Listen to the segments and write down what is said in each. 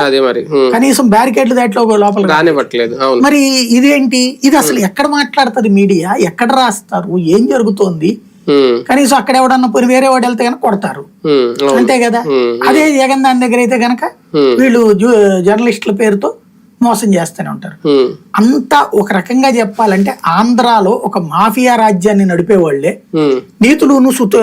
అదే మరి. కనీసం బ్యారికేడ్లు దాంట్లో లోపల రానివ్వట్లేదు మరి ఇదేంటి? ఇది అసలు ఎక్కడ మాట్లాడుతుంది మీడియా? ఎక్కడ రాస్తారు? ఏం జరుగుతోంది? కనీసం అక్కడ ఎవడన్నా పోయి వేరే వాడు వెళ్తే కనుక కొడతారు. అంతే కదా? అదే జగన్ దాని దగ్గర అయితే కనుక వీళ్ళు జర్నలిస్టుల పేరుతో మోసం చేస్తూనే ఉంటారు. అంతా ఒక రకంగా చెప్పాలంటే ఆంధ్రాలో ఒక మాఫియా రాజ్యాన్ని నడిపేవాళ్ళే ఉమ్. నీతులును సుత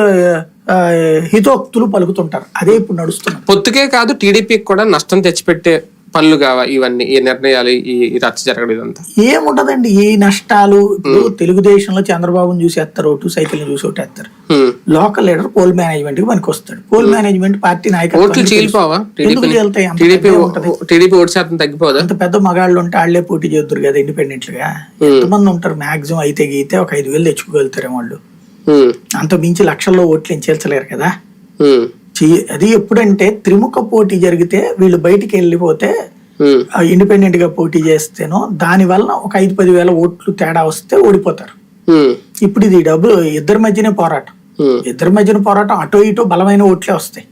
హితోక్తులు పలుకుతుంటారు. అదే ఇప్పుడు నడుస్తున్నది. పొత్తుకే కాదు టీడీపీకి కూడా నష్టం తెచ్చిపెట్టే పనులు కావా ఇవన్నీ ఈ నిర్ణయాలు ఈ రచ్చ జరగడం ఇదంతా? ఏముంటదండి ఈ నష్టాలు? ఇప్పుడు తెలుగుదేశంలో చంద్రబాబును చూసేస్తారు ఓటు సైకిల్ చూసి ఓటేస్తారు ఉమ్. లోకల్ లీడర్ పోల్ మేనేజ్మెంట్కి పనికి వస్తాడు పోల్ మేనేజ్మెంట్ పార్టీ నాయకత్వం చీలిపోవా టీడీపీ ఓటు శాతం తగ్గిపోదా? అంత పెద్ద మగాళ్ళు ఉంటే వాళ్ళే పోటీ చేద్దరు కదా ఇండిపెండెంట్గా. ఎంతమంది ఉంటారు మాక్సిమం అయితే గీతే ఒక ఐదు వేలు తెచ్చుకోగలుగుతారు వాళ్ళు. అంత మించి లక్షల్లో ఓట్లు చేర్చలేరు కదా. అది ఎప్పుడంటే త్రిముఖ పోటీ జరిగితే వీళ్ళు బయటికి వెళ్ళిపోతే ఇండిపెండెంట్గా పోటీ చేస్తేనో దాని వలన ఒక ఐదు పది వేల ఓట్లు తేడా వస్తే ఓడిపోతారు. ఇప్పుడు ఇది డబ్బు ఇద్దరి మధ్యనే పోరాటం. ఇద్దరి మధ్యన పోరాటం అటో ఇటో బలమైన ఓట్లే వస్తాయి.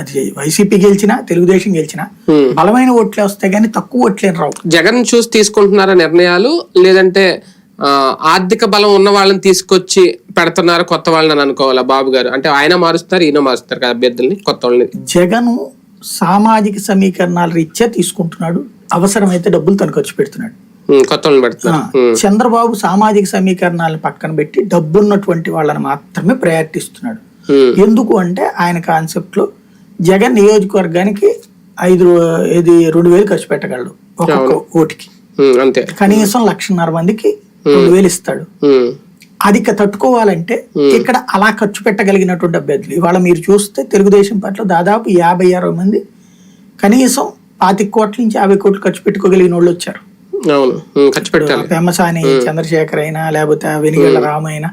అది వైసీపీ గెలిచినా తెలుగుదేశం గెలిచినా. బలమైన ఓట్లే వస్తాయి కానీ తక్కువ ఓట్లేని రావు. జగన్ చూసి తీసుకుంటున్నారా నిర్ణయాలు? లేదంటే ఆర్థిక బలం ఉన్న వాళ్ళని తీసుకొచ్చి పెడుతున్నారు కొత్త వాళ్ళని అని అనుకోవాలా బాబు గారు? అంటే ఆయన మారుస్తారు ఈయన మారుస్తారు కదా అభ్యర్థుల్ని కొత్త వాళ్ళని. జగను సామాజిక సమీకరణాల రీత్యా తీసుకుంటున్నాడు. అవసరమైతే డబ్బులు తను ఖర్చు పెడుతున్నాడు. కొత్త వాళ్ళని చంద్రబాబు సామాజిక సమీకరణాలను పక్కన పెట్టి డబ్బున్నటువంటి వాళ్ళని మాత్రమే ఉమ్, ఎందుకు అంటే ఆయన కాన్సెప్ట్లో జగన్ నియోజకవర్గానికి ఐదు ఇది రెండు వేలు ఖర్చు పెట్టగలడు ఒక్కొక్క ఓటుకి. అంతే. కనీసం లక్షన్నర మందికి రెండు వేలు ఇస్తాడు అది తట్టుకోవాలంటే ఇక్కడ అలా ఖర్చు పెట్టగలిగినటువంటి అభ్యర్థులు. ఇవాళ మీరు చూస్తే తెలుగుదేశం పార్టీలో దాదాపు యాభై అరవై మంది కనీసం పాతిక కోట్ల నుంచి యాభై కోట్లు ఖర్చు పెట్టుకోగలిగిన వాళ్ళు వచ్చారు. ఖర్చు పెట్టాలి. పెమ్మసాని చంద్రశేఖర్ అయినా లేకపోతే వెనిగళ్ళ రామ అయినా